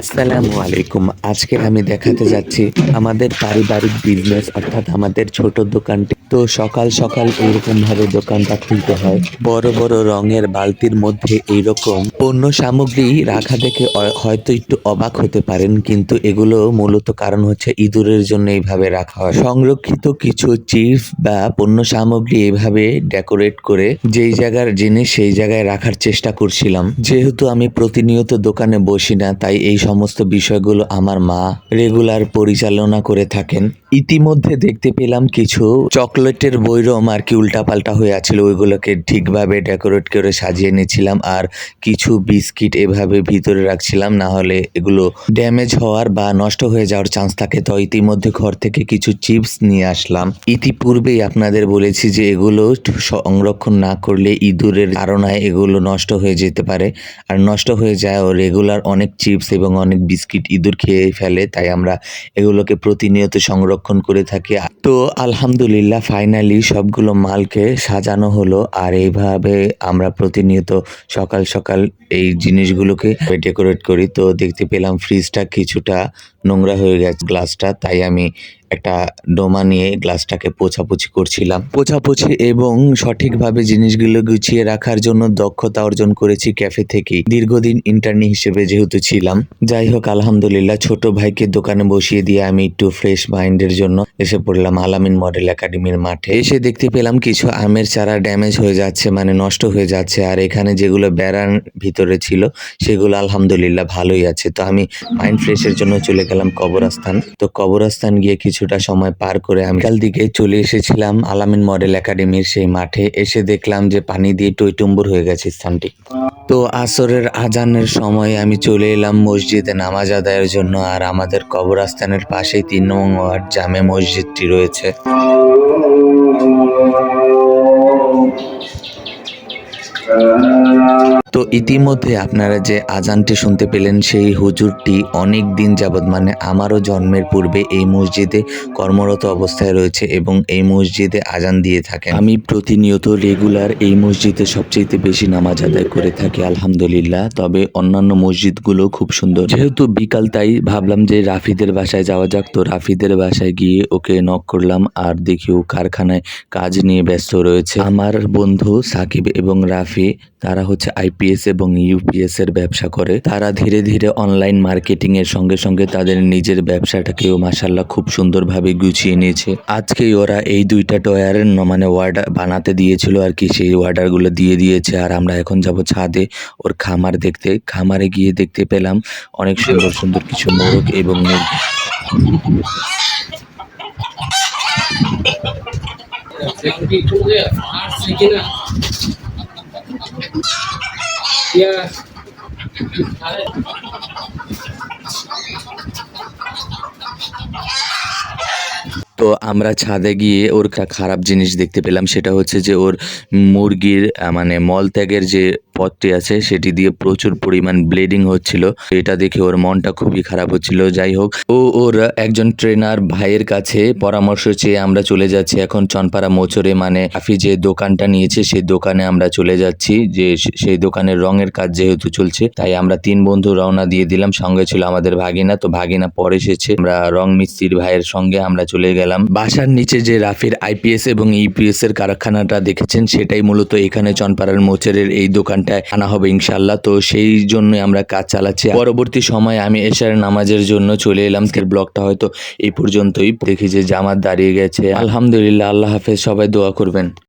আসসালামু আলাইকুম। আজকে আমি দেখাতে যাচ্ছি আমাদের পারিবারিক বিজনেস অর্থাৎ আমাদের ছোট দোকানটি। তো সকাল সকাল এরকম ভাবে দোকানটা খুলতে হয়। বড় বড় রঙের বালতির মধ্যে এইরকম পণ্য সামগ্রী রাখা দেখে হয়তো একটু অবাক হতে পারেন, কিন্তু এগুলো মূলত কারণ হচ্ছে ইঁদুরের জন্য এইভাবে রাখা হয়। সংরক্ষিত কিছু চিপস বা পণ্য সামগ্রী এইভাবে ডেকোরেট করে যেই জায়গার জিনিস সেই জায়গায় রাখার চেষ্টা করছিলাম। যেহেতু আমি প্রতিনিয়ত দোকানে বসি না, তাই এই সমস্ত বিষয়গুলো আমার মা রেগুলার পরিচালনা করে থাকেন। ইতিমধ্যে দেখতে পেলাম কিছু চকলেটের বৈরম আর কি উল্টাপাল্টা হয়ে আছিল। ওইগুলোকে ঠিকভাবে ডেকোরেট করে সাজিয়ে নিয়েছিলাম আর কিছু বিস্কিট এভাবে ভিতরে রাখছিলাম, না হলে এগুলো ড্যামেজ হওয়ার বা নষ্ট হয়ে যাওয়ার চান্স থাকে। তো ইতিমধ্যে ঘর থেকে কিছু চিপস নিয়ে আসলাম। ইতিপূর্বেই আপনাদের বলেছি যে এগুলো সংরক্ষণ না করলে ইঁদুরের ধারণায় এগুলো নষ্ট হয়ে যেতে পারে। আর নষ্ট হয়ে যায় ও রেগুলার অনেক চিপস এবং অনেক বিস্কিট ইঁদুর খেয়ে ফেলে, তাই আমরা এগুলোকে প্রতিনিয়ত সংরক্ষণ করে থাকি। তো আলহামদুলিল্লাহ ফাইনালি সবগুলো মালকে সাজানো হলো আর এইভাবে আমরা প্রতিনিয়ত সকাল সকাল এই জিনিসগুলোকে ডেকোরেট করি। তো দেখতে পেলাম ফ্রিজটা কিছুটা নোংরা হয়ে গেছে গ্লাসটা, তাই আমি একটা ডোমা নিয়ে গ্লাসটাকে পোছাপুছি করছিলাম। পোছাপুছি এবং সঠিকভাবে জিনিসগুলো গুছিয়ে রাখার জন্য দক্ষতা অর্জন করেছি ক্যাফে থেকেই দীর্ঘদিন ইন্টার্নি হিসেবে যেহেতু ছিলাম। যাই হোক, আলহামদুলিল্লাহ, ছোট ভাইকে দোকানে বসিয়ে দিয়ে আমি একটু ফ্রেশ মাইন্ডের জন্য এসে পড়লাম আলামিন মডেল একাডেমির মাঠে। এসে দেখতে পেলাম কিছু আমের চারা ড্যামেজ হয়ে যাচ্ছে মানে নষ্ট হয়ে যাচ্ছে, আর এখানে যেগুলো বেড়ার ভিতরে ছিল, সেগুলো আলহামদুলিল্লাহ ভালোই আছে। তো আমি মাইন্ড ফ্রেশের জন্য চলে গেলাম কবরস্থান। তো কবরস্থান গিয়ে কিছুটা সময় পার করে আমি কাল দিকে চলে এসেছিলাম আলামিন মডেল একাডেমির সেই মাঠে। এসে দেখলাম যে পানি দিয়ে টইটুম্বুর হয়ে গেছে স্থানটি। তো আসরের আজানের সময় আমি চলে এলাম মসজিদে নামাজ আদায়ের জন্য আর আমাদের কবরস্থানের পাশেই তিন নং ওয়ার্ড জামে মসজিদটি রয়েছে। তো ইতিমধ্যে আপনারা যে আজানটি শুনতে পেলেন, সেই হুজুরটি অনেক দিন যাবৎ মানে আমারও জন্মের পূর্বে এই মসজিদে কর্মরত অবস্থায় রয়েছে এবং এই মসজিদে আজান দিয়ে থাকেন। আমি প্রতিনিয়ত রেগুলার এই মসজিদে সবচেয়ে বেশি নামাজ আদায় করে থাকি, আলহামদুলিল্লাহ। তবে অন্যান্য মসজিদগুলো খুব সুন্দর। যেহেতু বিকাল, তাই ভাবলাম যে রাফিদের বাসায় যাওয়া যাক। তো রাফিদের বাসায় গিয়ে ওকে নক করলাম আর দেখি ও কারখানায় কাজ নিয়ে ব্যস্ত রয়েছে। আমার বন্ধু সাকিব এবং রাফি, তারা হচ্ছে আইপিএস এবং ইউপিএস এর ব্যবসা করে, তারা ধীরে ধীরে অনলাইন মার্কেটিং এর সঙ্গে সঙ্গে তাদের নিজের ব্যবসাটাকেও মাসাল্লাহ খুব সুন্দরভাবে গুছিয়ে নিয়েছে। আজকেই ওরা এই দুইটা টয়ারের মানে ওয়ার্ডার বানাতে দিয়েছিল আর কি, সেই অর্ডারগুলো দিয়ে দিয়েছে। আর আমরা এখন যাব ছাদে ওর খামার দেখতে। খামারে গিয়ে দেখতে পেলাম অনেক সুন্দর সুন্দর কিছু মোরগ এবং মুরগি। Yeah. তো আমরা ছাদে গিয়ে ওর খারাপ জিনিস দেখতে পেলাম, সেটা হচ্ছে যে ওর মুরগির মানে মলত্যাগের যে পথটি আছে, সেটি দিয়ে প্রচুর পরিমাণ ব্লিডিং হচ্ছিল। এটা দেখে ওর মনটা খুবই খারাপ হচ্ছিল। যাই হোক, ও ওর একজন ট্রেনার ভাইয়ের কাছে পরামর্শ চেয়ে আমরা চলে যাচ্ছি। এখন চনপাড়া মোচরে মানে আফি যে দোকানটা নিয়েছে, সেই দোকানে আমরা চলে যাচ্ছি। যে সেই দোকানের রঙের কাজ যেহেতু চলছে, তাই আমরা তিন বন্ধু রওনা দিয়ে দিলাম। সঙ্গে ছিল আমাদের ভাগিনা, তো ভাগিনা পরে এসেছে। আমরা রং মিস্ত্রির ভাইয়ের সঙ্গে আমরা চলে গেলাম বাসার নিচে যে রাফির আইপিএস এবং ইপিএস এর কারখানাটা দেখেছেন, সেটাই মূলত এখানে চনপাড়ার মোচরের এই দোকানটায় আনা হবে ইনশাল্লাহ তো সেই জন্য আমরা কাজ চালাচ্ছি। পরবর্তী সময় আমি এশার নামাজের জন্য চলে এলাম। আজকের ব্লগটা হয়তো এই পর্যন্তই। দেখি যে জামাত দাঁড়িয়ে গেছে। আলহামদুলিল্লাহ, আল্লাহ হাফেজ, সবাই দোয়া করবেন।